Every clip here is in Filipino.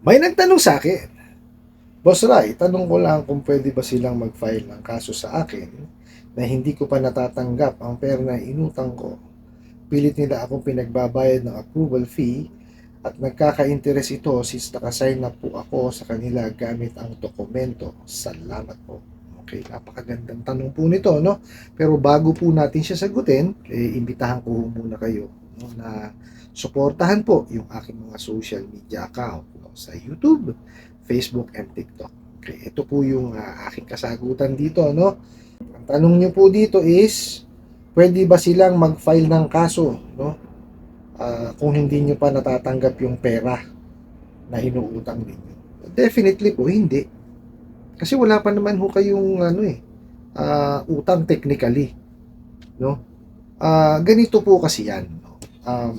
May nagtanong sa akin, Boss Rai, tanong ko lang kung pwede ba silang mag-file ng kaso sa akin na hindi ko pa natatanggap ang pera na inutang ko. Pilit nila akong pinagbabayad ng approval fee at nagkaka-interest ito since nakasign na po ako sa kanila gamit ang dokumento. Salamat po. Okay, napakagandang tanong po nito, no? Pero bago po natin siya sagutin, eh, imbitahan ko muna kayo no, na suportahan po yung aking mga social media account no, sa YouTube, Facebook, and TikTok. Okay, ito po yung ah, aking kasagutan dito, no? Ang tanong niyo po dito is, pwede ba silang mag-file ng kaso, no? Ah, kung hindi niyo pa natatanggap yung pera na inuutang ninyo. Definitely po, hindi. Kasi wala pa naman ho kayong ano eh, ah, utang technically, no? Ah, ganito po kasi 'yan, no? Um,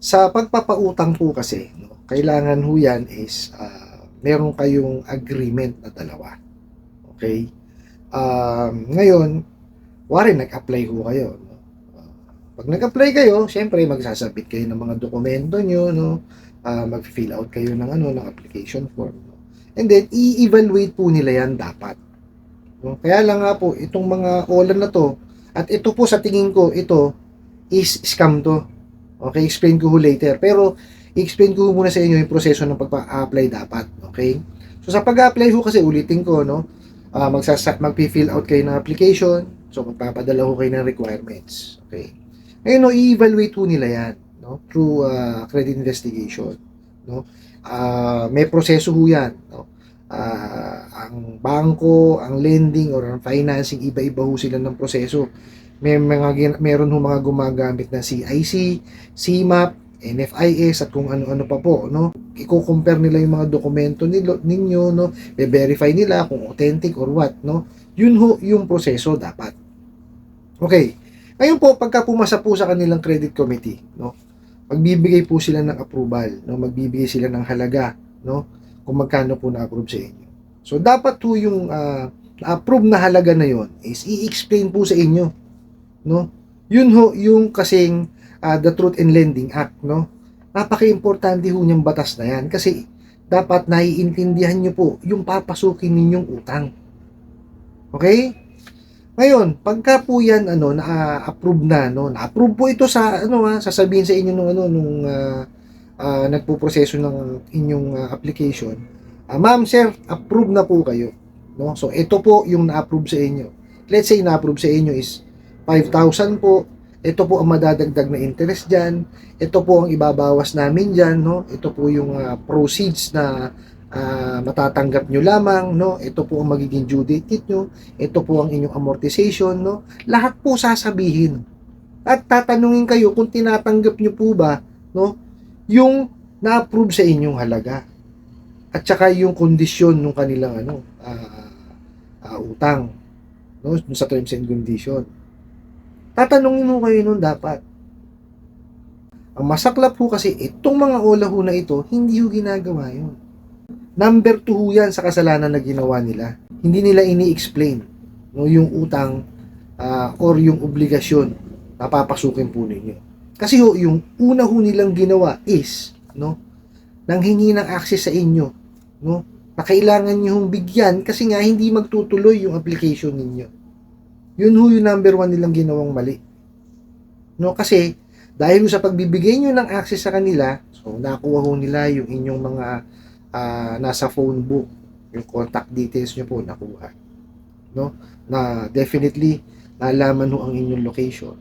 sa pagpapautang po kasi, no, kailangan ho 'yan is ah, meron kayong agreement na dalawa. Okay? Um, ngayon, wari nag-apply ho kayo, no? Ah, pag nag-apply kayo, syempre magsasabit kayo ng mga dokumento nyo, no? Ah, mag-fill out kayo ng ano ng application form. No? And then i-evaluate po nila yan dapat. No? Kaya lang nga po itong mga OLA na to at ito po sa tingin ko ito is scam to. Okay, explain ko later. Pero i-explain ko muna sa inyo yung proseso ng pagpa-apply dapat, okay? So sa pag-apply ho kasi ulitin ko no, ah magsasa magpi-fill out kayo ng application, so magpapadala ho kayo ng requirements, okay? Ngayon no, i-evaluate ho nila yan, no, through ah, credit investigation, no? Ah, may proseso ho yan, no? Ah, ang bangko, ang lending or ang financing, iba-iba ho sila ng proseso. May mga meron ho mga gumagamit na CIC, CMAP, NFIS at kung ano-ano pa po, no? Iko-compare nila yung mga dokumento nilo, ninyo, no? Be-verify nila kung authentic or what, no? Yun ho yung proseso dapat. Okay. Ngayon po, pagka pumasa po sa kanilang credit committee, no? Magbibigay po sila ng approval, no? Magbibigay sila ng halaga, no? Kung magkano po na-approve sa inyo. So, dapat po yung ah, na-approve na halaga na yon is i-explain po sa inyo, no? Yun ho, yung kasing ah, the Truth in Lending Act, no? Napaka-importante ho niyang batas na yan kasi dapat naiintindihan niyo po yung papasukin ninyong utang. Okay? Ngayon, pagka po yan ano na-approve na no, na-approve po ito sa ano ha, sasabihin sa inyo nung ano nung ah, ah, nagpo-proseso ng inyong ah, application. Ah, ma'am, sir, approve na po kayo, no? So ito po yung na-approve sa inyo. Let's say na-approve sa inyo is 5,000 po. Ito po ang madadagdag na interest diyan. Ito po ang ibabawas namin diyan, no? Ito po yung ah, proceeds na ah, matatanggap nyo lamang, no? Ito po ang magiging due date nyo. Ito po ang inyong amortization, no? Lahat po sasabihin. At tatanungin kayo kung tinatanggap nyo po ba, no? Yung na-approve sa inyong halaga. At saka yung kondisyon ng kanilang ano, ah, ah, utang, no? Sa terms and condition. Tatanungin mo kayo nun dapat. Ang masaklap po kasi itong mga ola ho na ito, hindi ho ginagawa yun. Number 2 ho yan sa kasalanan na ginawa nila. Hindi nila ini-explain no, yung utang ah, or yung obligasyon na papasukin po ninyo. Kasi ho, yung una ho nilang ginawa is, no, nang hingi ng access sa inyo, no, na kailangan nyo bigyan kasi nga hindi magtutuloy yung application ninyo. Yun ho yung number one nilang ginawang mali. No, kasi dahil sa pagbibigay nyo ng access sa kanila, so nakuha ho nila yung inyong mga ah, nasa phone book, yung contact details nyo po nakuha. No? Na definitely nalaman ho ang inyong location.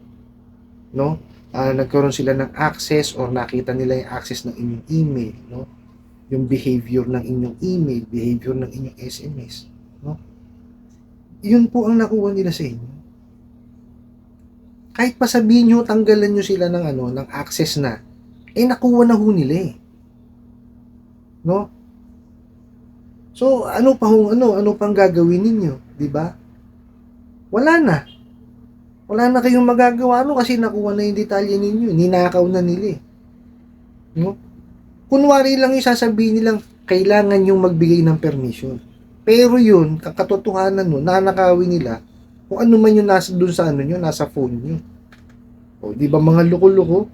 No? Ah, nagkaroon sila ng access or nakita nila yung access ng inyong email, no? Yung behavior ng inyong email, behavior ng inyong SMS, no? Yun po ang nakuha nila sa inyo. Kahit pa sabihin nyo, tanggalan nyo sila ng ano, ng access na, eh nakuha na ho nila eh. No? So, ano pa hong ano, ano pang gagawin ninyo, di ba? Wala na. Wala na kayong magagawa no kasi nakuha na yung detalye ninyo, ninakaw na nila eh. No? Kunwari lang yung sasabihin nilang kailangan yung magbigay ng permission. Pero yun, kakatotohanan no, nanakawin nila kung ano man yung nasa dun sa ano nyo, nasa phone nyo. O, di ba mga loko-loko?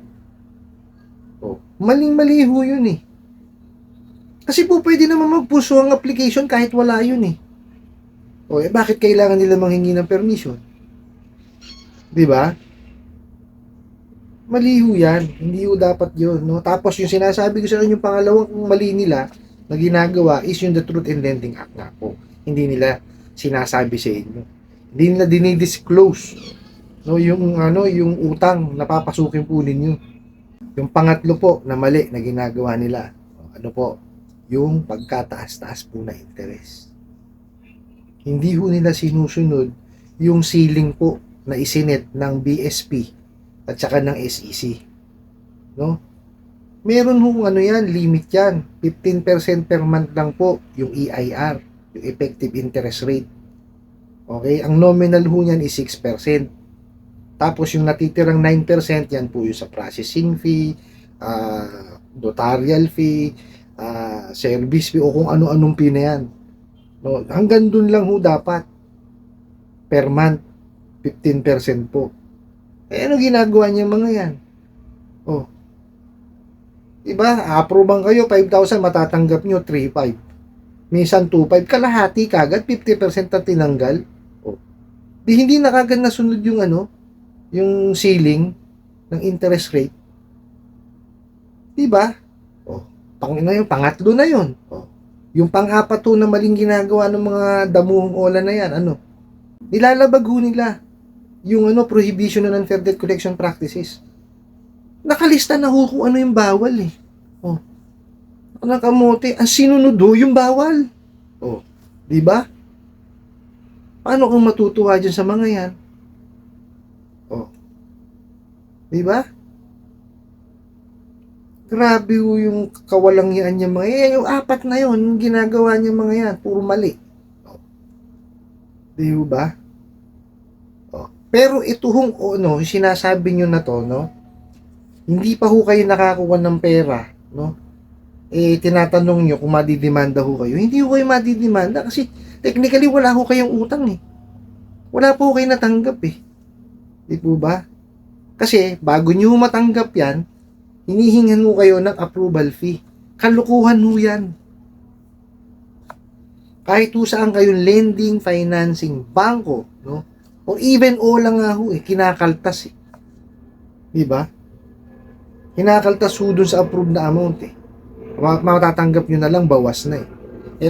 O, maling-mali ho yun eh. Kasi po pwede naman magpuso ang application kahit wala yun eh. O eh, bakit kailangan nila manghingi ng permission? Di ba? Mali ho yan. Hindi ho dapat yun. No? Tapos yung sinasabi ko sa inyo, yung pangalawang mali nila na ginagawa is yung the Truth in Lending Act nga po. Hindi nila sinasabi sa inyo. Hindi nila dinidisclose no, yung, ano, yung utang na papasukin po ninyo. Yung pangatlo po na mali na ginagawa nila, ano po, yung pagkataas-taas po na interest. Hindi ho nila sinusunod yung ceiling po na isinet ng BSP at saka ng SEC. No? Meron ho ano yan, limit yan. 15% per month lang po yung EIR, yung effective interest rate. Okay, ang nominal ho niyan is 6%. Tapos yung natitirang 9%, yan po yung sa processing fee, ah, notarial fee, ah, service fee, o kung ano-anong fee na yan. No, hanggang dun lang ho dapat. Per month, 15% po. Eh, ano ginagawa niya mga yan? Oh. Diba? Approve kayo, 5,000, matatanggap nyo, 3,500. Minsan 2,500, kalahati kagad, 50% na tinanggal. Di hindi na kagad nasunod yung ano, yung ceiling ng interest rate. Diba? Oh. Pang na yun, pangatlo na yun. Oh. Yung pang-apat to na maling ginagawa ng mga damuhong ola na yan, ano? Nilalabag ho nila yung ano prohibition ng unfair debt collection practices. Nakalista na ho kung ano yung bawal eh. Oh. Nakamote, ang sinunod ho yung bawal. Oh, di ba? Paano kang matutuwa dyan sa mga yan? Oh. Di ba? Grabe ho yung kawalangyaan niya mga yan. Yung apat na yon yung ginagawa niya mga yan, puro mali. Oh. Di ba? Pero ito hong ano, sinasabi nyo na to, no? Hindi pa ho kayo nakakuha ng pera, no? Eh, tinatanong nyo kung madidemanda ho kayo. Hindi ho kayo madidemanda kasi technically wala ho kayong utang eh. Wala po kayo natanggap eh. Di po ba? Kasi bago nyo matanggap yan, hinihingan ho kayo ng approval fee. Kalukuhan ho yan. Kahit ho saan kayong lending, financing, bangko, no? O even o lang nga ho eh, kinakaltas eh. Di ba? Kinakaltas ho dun sa approved na amount eh. Ma- Matatanggap nyo na lang, bawas na eh.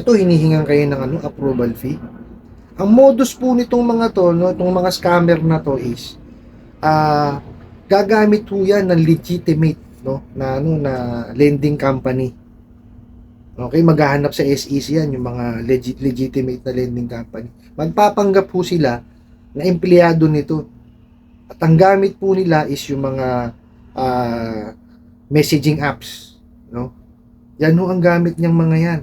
Ito, hinihingan kayo ng ano, approval fee. Ang modus po nitong mga to, no, itong mga scammer na to is, ah, gagamit ho yan ng legitimate, no, na ano, na lending company. Okay, maghahanap sa SEC yan, yung mga legit, legitimate na lending company. Magpapanggap po sila na empleyado nito. At ang gamit po nila is yung mga ah, messaging apps, no? Yan ho ang gamit niyang mga yan.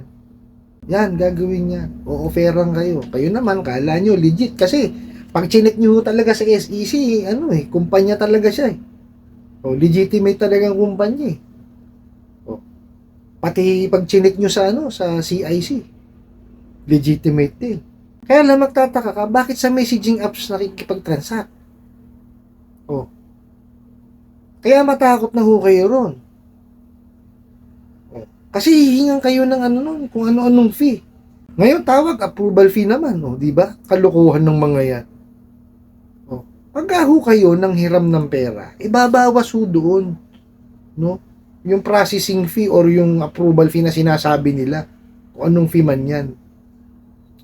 Yan, gagawin yan. O offeran kayo. Kayo naman, kala nyo legit. Kasi, pag chinek nyo talaga sa SEC, ano eh, kumpanya talaga siya eh. O, legitimate talagang kumpanya eh. O, pati pag chinek nyo sa ano, sa CIC, legitimate din. Kaya lang magtataka ka, bakit sa messaging apps nakikipag-transact? Oh. Kaya matakot na ho kayo ron. Kasi hihingan kayo ng ano nun, kung ano-anong fee. Ngayon tawag approval fee naman, oh, di ba? Kalukuhan ng mga yan. Oh. Pagka ho kayo ng hiram ng pera, ibabawas ho doon. No? Yung processing fee or yung approval fee na sinasabi nila. Kung anong fee man yan.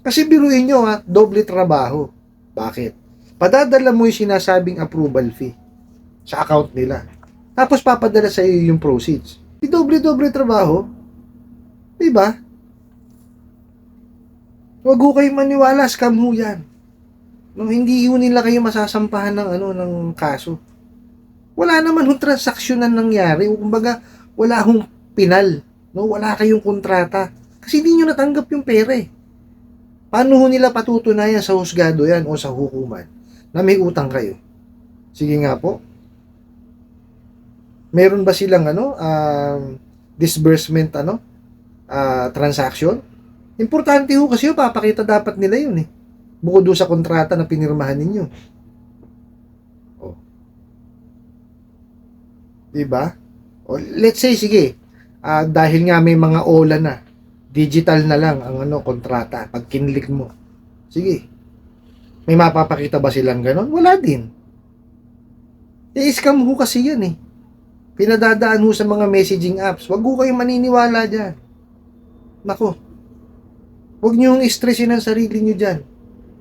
Kasi biruin nyo ha, doble trabaho. Bakit? Padadala mo yung sinasabing approval fee sa account nila. Tapos papadala sa iyo yung proceeds. Di doble-doble trabaho. Di ba? Huwag ho kayo maniwala, scam ho yan. No, hindi ho nila kayo masasampahan ng ano ng kaso. Wala naman hong transaksyon na nangyari. Kumbaga, wala hong pinal. No, wala kayong kontrata. Kasi hindi nyo natanggap yung pera eh. Paano ho nila patutunayan sa husgado yan o sa hukuman na may utang kayo? Sige nga po. Meron ba silang ano, um, disbursement ano, ah, transaction? Importante ho kasi ho, papakita dapat nila yun eh. Bukod doon sa kontrata na pinirmahan ninyo. Oh. Diba? O, let's say, sige, ah, dahil nga may mga ola na, digital na lang ang ano kontrata pag kinlik mo. Sige. May mapapakita ba silang ganon? Wala din. I-scam ho kasi yan eh. Pinadadaan ho sa mga messaging apps. Huwag ho kayong maniniwala dyan. Nako. Huwag niyo yung stressin ang sarili niyo dyan.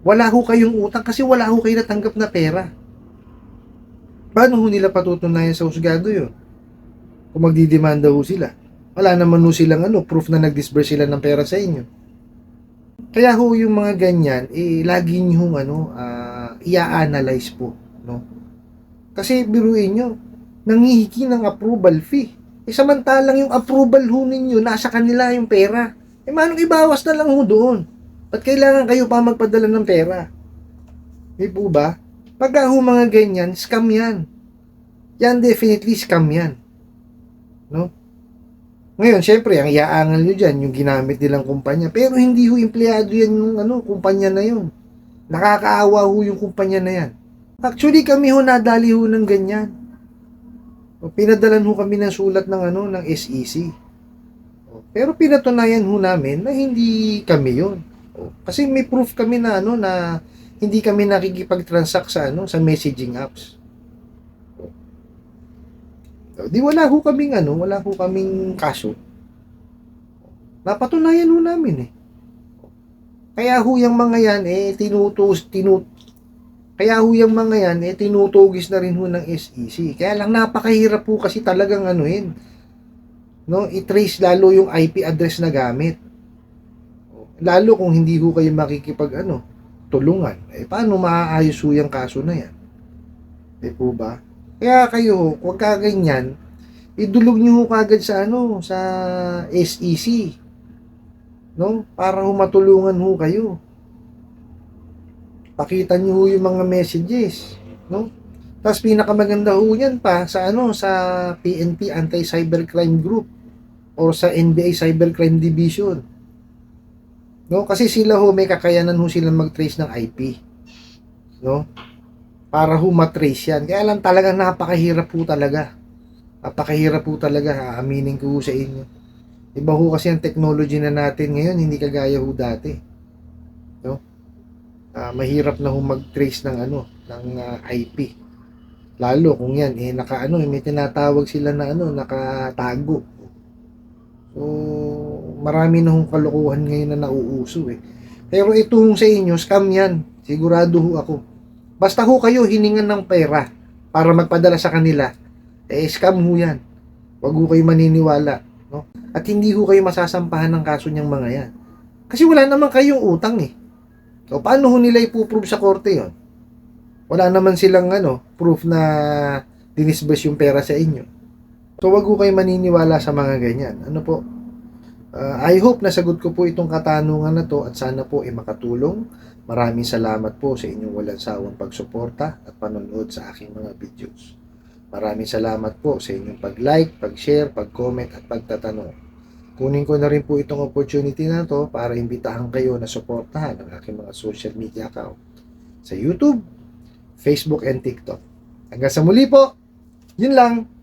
Wala ho kayong utang kasi wala ho kayo natanggap na pera. Paano ho nila patutunayan sa husgado yun? Kung magdidemanda ho sila. Wala naman ho silang ano, proof na nag-disburse sila ng pera sa inyo. Kaya ho yung mga ganyan, eh, lagi nyo ano, ah, i-analyze po. No? Kasi biruin nyo, nangihiki ng approval fee. Eh, samantalang yung approval ho ninyo, nasa kanila yung pera. Eh, manong ibawas na lang ho doon. Ba't kailangan kayo pa magpadala ng pera? Di po ba? Pagka ho mga ganyan, scam yan. Yan definitely scam yan. No? Ngayon, syempre, ang iaangal nyo dyan, yung ginamit nilang kumpanya. Pero hindi ho empleyado yan yung ano, kumpanya na yun. Nakakaawa ho yung kumpanya na yan. Actually, kami ho nadali ho ng ganyan. O, Pinadalan ho kami ng sulat ng ano, ng SEC. O, Pero pinatunayan ho namin na hindi kami yun. O, Kasi may proof kami na ano na hindi kami nakikipag-transact sa ano sa messaging apps. Di wala ho kaming ano, wala ho kaming kaso. Napatunayan ho namin eh. Kaya ho yung mga yan eh tinutus tinut kaya ho yung mga yan eh tinutugis na rin ho ng SEC. Kaya lang napakahirap po kasi talagang anuhin. No, i-trace lalo yung IP address na gamit. Lalo kung hindi ho kayo makikipag ano, tulungan. Eh paano maaayos ho yung kaso na yan? Eh po ba? Kaya kayo, huwag ka ganyan, idulog nyo ho kagad sa ano, sa SEC. No? Para ho matulungan ho kayo. Pakita nyo ho yung mga messages. No? Tapos pinakamaganda ho yan pa sa ano, sa PNP Anti-Cybercrime Group or sa NBI Cybercrime Division. No? Kasi sila ho, may kakayanan ho sila mag-trace ng IP. No? para ho matrace yan. Kaya lang talagang napakahirap po talaga. Napakahirap po talaga, aaminin ko sa inyo. Iba ho kasi ang technology na natin ngayon, hindi kagaya ho dati. No? Ah, mahirap na mag-trace ng ano, ng ah, IP. Lalo kung yan, eh, naka ano, eh, may tinatawag sila na ano, nakatago. So, marami na hong kalokohan ngayon na nauuso eh. Pero ito hong sa inyo, scam yan. Sigurado ho ako. Basta ho kayo hiningan ng pera para magpadala sa kanila, eh scam ho yan. Huwag ho kayo maniniwala. No? At hindi ho kayo masasampahan ng kaso niyang mga yan. Kasi wala naman kayong utang eh. So, paano ho nila ipuprove sa korte yon? Wala naman silang ano, proof na dinisburse yung pera sa inyo. So, wag ho kayo maniniwala sa mga ganyan. Ano po? Uh, I hope nasagot ko po itong katanungan na to at sana po ay makatulong. Maraming salamat po sa inyong walang sawang pagsuporta at panonood sa aking mga videos. Maraming salamat po sa inyong pag-like, pag-share, pag-comment at pagtatanong. Kunin ko na rin po itong opportunity na to para imbitahan kayo na suportahan ang aking mga social media account sa YouTube, Facebook, and TikTok. Hanggang sa muli po, yun lang.